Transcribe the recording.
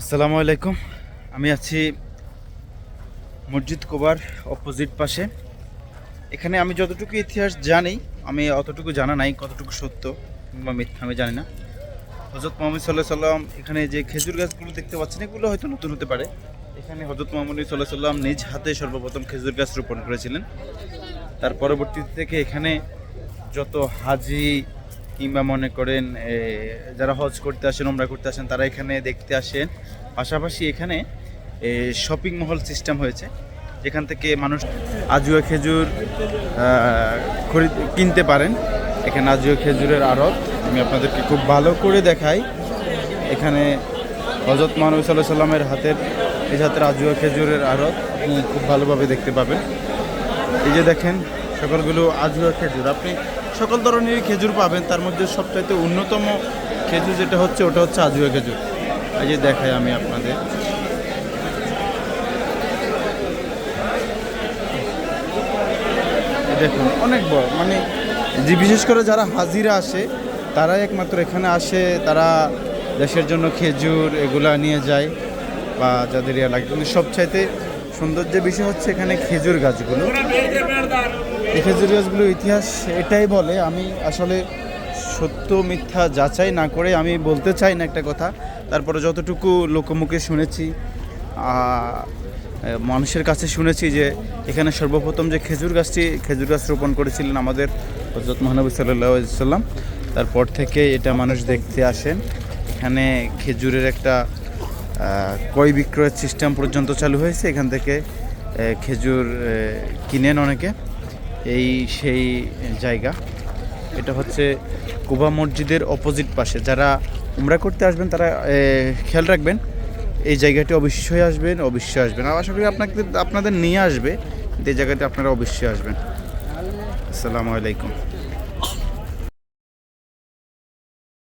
আসসালামু আলাইকুম। আমি আছি মসজিদ কোবার অপোজিট পাশে। এখানে আমি যতটুকু ইতিহাস জানি, আমি অতটুকু জানা নাই কতটুকু সত্য কিংবা মিথ্যা আমি জানি না। হজরত মোহাম্মদ সাল্লাহ সাল্লাম এখানে যে খেজুর গাছগুলো দেখতে পাচ্ছেন, এগুলো হয়তো নতুন হতে পারে। এখানে হজরত মোহাম্মদ সাল্লাহ সাল্লাম নিজ হাতে সর্বপ্রথম খেজুর গাছ রোপণ করেছিলেন। তার পরবর্তীতে থেকে এখানে যত হাজি কিংবা মনে করেন যারা হজ করতে আসেন ওমরা করতে আসেন, তারা এখানে দেখতে আসেন। পাশাপাশি এখানে শপিং মহল সিস্টেম হয়েছে, যেখান থেকে মানুষ আজুয়া খেজুর খরিদ, কিনতে পারেন। এখানে আজুয়া খেজুরের আড়ত। আমি আপনাদেরকে খুব ভালো করে দেখাই। এখানে হজরত মানব সাল্লাহ সাল্লামের হাতের এই হাতের আজুয়া খেজুরের আড়ত, আপনি খুব ভালোভাবে দেখতে পাবেন। এই যে দেখেন, সকলগুলো আজুয়া খেজুর। আপনি সকল ধরনেরই খেজুর পাবেন, তার মধ্যে সবচাইতে অন্যতম খেজুর যেটা হচ্ছে, ওটা হচ্ছে আজুয়া খেজুর। এই যে দেখাই আমি আপনাদের। দেখুন, অনেক বড় মানে যে বিশেষ করে যারা হাজিরা আসে, তারাই একমাত্র এখানে আসে, তারা দেশের জন্য খেজুর এগুলা নিয়ে যায়, বা যাদের ইয়া লাগে। কিন্তু সবচাইতে সৌন্দর্য বিষয় হচ্ছে এখানে খেজুর গাছগুলো। এই খেজুর গাছগুলো ইতিহাস এটাই বলে, আমি আসলে সত্য মিথ্যা যাচাই না করে আমি বলতে চাই না একটা কথা। তারপরে যতটুকু লোকমুখে শুনেছি মানুষের কাছে শুনেছি যে এখানে সর্বপ্রথম যে খেজুর গাছটি, খেজুর গাছ রোপণ করেছিলেন আমাদের হজরত মহানবী সাল্লাম তারপর থেকে এটা মানুষ দেখতে আসেন। এখানে খেজুরের একটা ক্রয় বিক্রয়ের সিস্টেম পর্যন্ত চালু হয়েছে। এখান থেকে খেজুর কিনেন অনেকে। এই সেই জায়গা। এটা হচ্ছে কুবা মসজিদের অপোজিট পাশে। যারা উমরা করতে আসবেন, তারা খেয়াল রাখবেন, এই জায়গাটি অবশ্যই আসবেন অবশ্যই আসবেন। আর আশা করি আপনাকে, আপনাদের নিয়ে আসবে, এই জায়গাতে আপনারা অবশ্যই আসবেন। আসসালামু আলাইকুম।